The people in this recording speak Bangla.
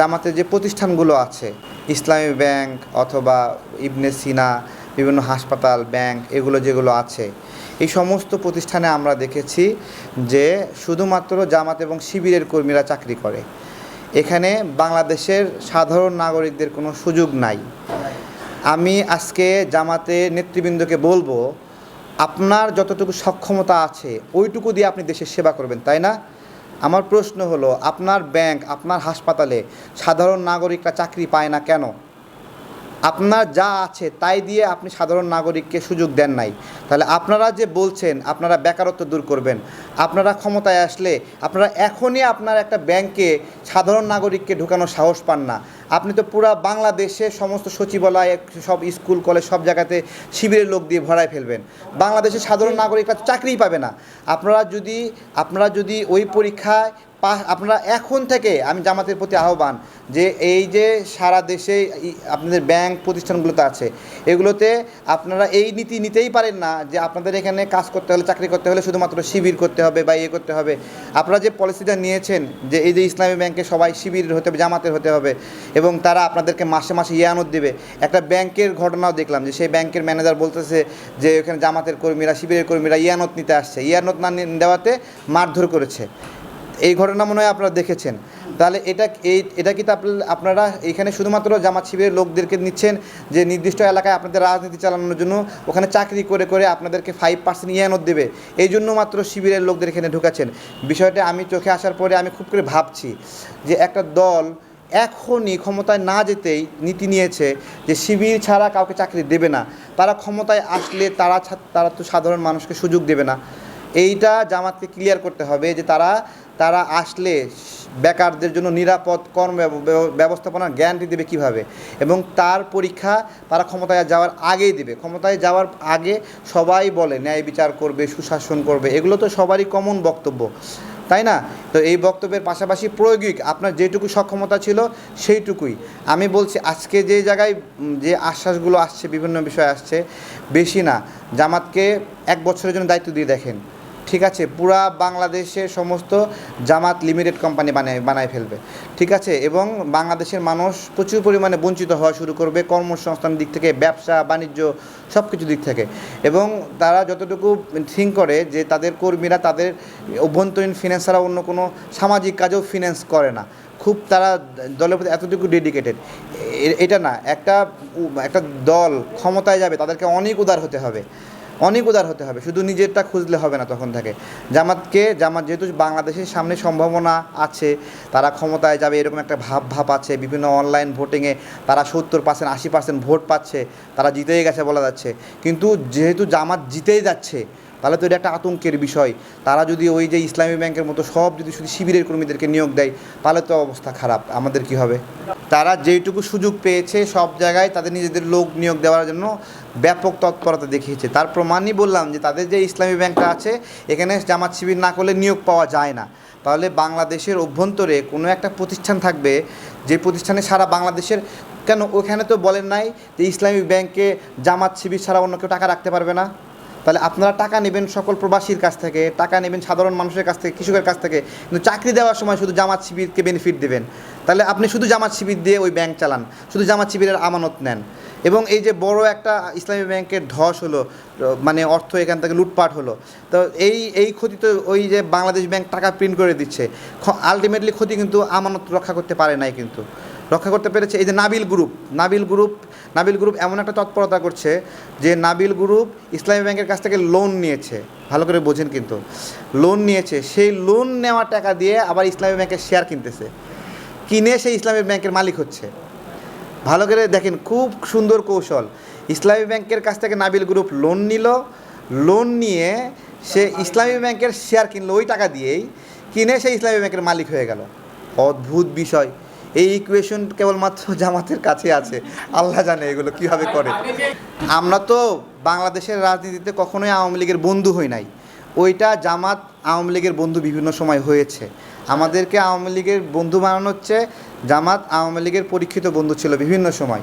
জামাতের যে প্রতিষ্ঠানগুলো আছে, ইসলামী ব্যাংক অথবা ইবনে সিনা, বিভিন্ন হাসপাতাল, ব্যাংক, এগুলো যেগুলো আছে, এই সমস্ত প্রতিষ্ঠানে আমরা দেখেছি যে শুধুমাত্র জামাত এবং শিবিরের কর্মীরা চাকরি করে। এখানে বাংলাদেশের সাধারণ নাগরিকদের কোনো সুযোগ নাই। আমি আজকে জামাতে নেতৃবৃন্দকে বলব, আপনার যতটুকু সক্ষমতা আছে, ওইটুকু দিয়ে আপনি দেশের সেবা করবেন, তাই না? আমার প্রশ্ন হলো আপনার ব্যাংক আপনার হাসপাতালে সাধারণ নাগরিকরা চাকরি পায় না কেন? আপনার যা আছে তাই দিয়ে আপনি সাধারণ নাগরিককে সুযোগ দেন নাই। তাহলে আপনারা যে বলছেন আপনারা বেকারত্ব দূর করবেন। আপনারা ক্ষমতায় আসলে আপনারা এখনই আপনার একটা ব্যাংকে সাধারণ নাগরিককে ঢোকানোর সাহস পান না। আপনি তো পুরা বাংলাদেশে সমস্ত সচিবালয় সব স্কুল কলেজ সব জায়গাতে শিবিরের লোক দিয়ে ভরায় ফেলবেন। বাংলাদেশের সাধারণ নাগরিকরা চাকরিই পাবে না। আপনারা যদি আপনারা যদি ওই পরীক্ষায় আপনারা এখন থেকে আমি জামাতের প্রতি আহ্বান যে এই যে সারা দেশে আপনাদের ব্যাংক প্রতিষ্ঠানগুলোতে আছে, এগুলোতে আপনারা এই নীতি নিতেই পারেন না যে আপনাদের এখানে কাজ করতে হলে, চাকরি করতে হলে শুধুমাত্র শিবির করতে হবে বা ইয়ে করতে হবে। আপনারা যে পলিসিটা নিয়েছেন যে এই যে ইসলামী ব্যাংকে সবাই শিবির হতে হবে, জামাতের হতে হবে এবং তারা আপনাদেরকে মাসে মাসে ইয়ানত দেবে, একটা ব্যাংকের ঘটনাও দেখলাম যে সেই ব্যাংকের ম্যানেজার বলতেছে যে এখানে জামাতের কর্মীরা, শিবিরের কর্মীরা ইয়ানত নিতে আসছে, ইয়ানত না, দেওয়াতে মারধর করেছে। এই ঘটনা মনে হয় আপনারা দেখেছেন। তাহলে এটা এই এটা কি আপনারা এখানে শুধুমাত্র জামাত শিবিরের লোকদেরকে নিচ্ছেন যে নির্দিষ্ট এলাকায় আপনাদের রাজনীতি চালানোর জন্য? ওখানে চাকরি করে করে আপনাদেরকে ফাইভ পার্সেন্ট ইয়ানত দেবে। এই জন্য মাত্র শিবিরের লোকদের এখানে ঢুকাচ্ছেন। বিষয়টা আমি চোখে আসার পরে আমি খুব করে ভাবছি যে একটা দল এখনই ক্ষমতায় না যেতেই নীতি নিয়েছে যে শিবির ছাড়া কাউকে চাকরি দেবে না। তারা ক্ষমতায় আসলে তারা তারা তো সাধারণ মানুষকে সুযোগ দেবে না। এইটা জামাতকে ক্লিয়ার করতে হবে যে তারা তারা আসলে বেকারদের জন্য নিরাপদ কর্ম ব্যব- ব্যব- ব্যবস্থাপনার গ্যারান্টি দেবে কীভাবে? এবং তার পরীক্ষা তারা ক্ষমতায় যাওয়ার আগেই দেবে। ক্ষমতায় যাওয়ার আগে সবাই বলে, ন্যায় বিচার করবে, সুশাসন করবে। এগুলো তো সবারই কমন বক্তব্য। তাই না? তো এই বক্তব্যের পাশাপাশি প্রয়োগিক আপনার যেটুকু সক্ষমতা ছিল সেইটুকুই। আমি বলছি, আজকে যে জায়গায় যে আশ্বাসগুলো আসছে, বিভিন্ন বিষয় আসছে, বেশি না। জামাতকে এক বছরের জন্য দায়িত্ব দিয়ে দেখেন। ঠিক আছে, পুরা বাংলাদেশের সমস্ত জামাত লিমিটেড কোম্পানি বানায় বানায় ফেলবে। ঠিক আছে, এবং বাংলাদেশের মানুষ প্রচুর পরিমাণে বঞ্চিত হওয়া শুরু করবে কর্মসংস্থান দিক থেকে, ব্যবসা, বাণিজ্য সব কিছু দিক থেকে। এবং তারা যতটুকু থিঙ্ক করে যে তাদের কর্মীরা, তাদের অভ্যন্তরীণ ফিন্যান্স ছাড়া অন্য কোনো সামাজিক কাজেও ফিন্যান্স করে না। খুব তারা দলের প্রতি এতটুকু ডেডিকেটেড এটা না, একটা একটা দল ক্ষমতায় যাবে, তাদেরকে অনেক উদার হতে হবে। অনেক উদার হতে হবে, শুধু নিজেরটা খুঁজলে হবে না তখন থেকে। জামাতকে, জামাত যেহেতু বাংলাদেশের সামনে সম্ভাবনা আছে, তারা ক্ষমতায় যাবে, এরকম একটা ভাব ভাব আছে, বিভিন্ন অনলাইন ভোটিংয়ে তারা সত্তর পার্সেন্ট আশি পার্সেন্ট ভোট পাচ্ছে, তারা জিতেই গেছে বলা যাচ্ছে। কিন্তু যেহেতু জামাত জিতেই যাচ্ছে, তাহলে তো এটা একটা আতঙ্কের বিষয়। তারা যদি ওই যে ইসলামী ব্যাংকের মতো সব যদি শুধু শিবিরের কর্মীদেরকে নিয়োগ দেয়, তাহলে তো অবস্থা খারাপ। আমাদের কি হবে? তারা যেইটুকু সুযোগ পেয়েছে সব জায়গায় তাদের নিজেদের লোক নিয়োগ দেওয়ার জন্য ব্যাপক তৎপরতা দেখিয়েছে। তার প্রমাণই বললাম যে তাদের যে ইসলামী ব্যাংকটা আছে, এখানে জামাত শিবির না করলে নিয়োগ পাওয়া যায় না। তাহলে বাংলাদেশের অভ্যন্তরে কোনো একটা প্রতিষ্ঠান থাকবে, যে প্রতিষ্ঠানে সারা বাংলাদেশের, কেন ওখানে তো বলেন নাই যে ইসলামী ব্যাংকে জামাত শিবির ছাড়া অন্য কেউ টাকা রাখতে পারবে না? তাহলে আপনারা টাকা নেবেন সকল প্রবাসীর কাছ থেকে, টাকা নেবেন সাধারণ মানুষের কাছ থেকে, কৃষকের কাছ থেকে, কিন্তু চাকরি দেওয়ার সময় শুধু জামাত শিবিরকে বেনিফিট দেবেন। তাহলে আপনি শুধু জামাত শিবির দিয়ে ওই ব্যাংক চালান, শুধু জামাত শিবিরের আমানত নেন। এবং এই যে বড় একটা ইসলামী ব্যাংকের ধস হলো মানে অর্থ এখান থেকে লুটপাট হলো, তো এই এই ক্ষতি তো ওই যে বাংলাদেশ ব্যাংক টাকা প্রিন্ট করে দিচ্ছে আলটিমেটলি ক্ষতি কিন্তু আমানত রক্ষা করতে পারে নাই কিন্তু। রক্ষা করতে পেরেছে এই যে Nabil group Nabil group Nabil group এমন একটা তৎপরতা করছে যে নাবিল গ্রুপ ইসলামী ব্যাংকের কাছ থেকে লোন নিয়েছে। ভালো করে বোঝেন কিন্তু। লোন নিয়েছে। সেই লোন নেওয়া টাকা দিয়ে আবার ইসলামী ব্যাংকের শেয়ার কিনতেছে। কিনে সেই ইসলামী ব্যাংকের মালিক হচ্ছে। ভালো করে দেখেন, খুব সুন্দর কৌশল। ইসলামী ব্যাংকের কাছ থেকে নাবিল গ্রুপ লোন নিল। লোন নিয়ে সে ইসলামী ব্যাংকের শেয়ার কিনলো। ওই টাকা দিয়েই কিনে সে ইসলামী ব্যাংকের মালিক হয়ে গেল। অদ্ভুত বিষয়। এই ইকুয়েশন কেবলমাত্র জামাতের কাছে আছে। আল্লাহ জানে এগুলো কীভাবে করে। আমরা তো বাংলাদেশের রাজনীতিতে কখনোই আওয়ামী লীগের বন্ধু হই নাই। ওইটা জামাত আওয়ামী লীগের বন্ধু বিভিন্ন সময় হয়েছে। আমাদেরকে আওয়ামী লীগের বন্ধু বানানো হচ্ছে। জামাত আওয়ামী লীগের পরীক্ষিত বন্ধু ছিল বিভিন্ন সময়।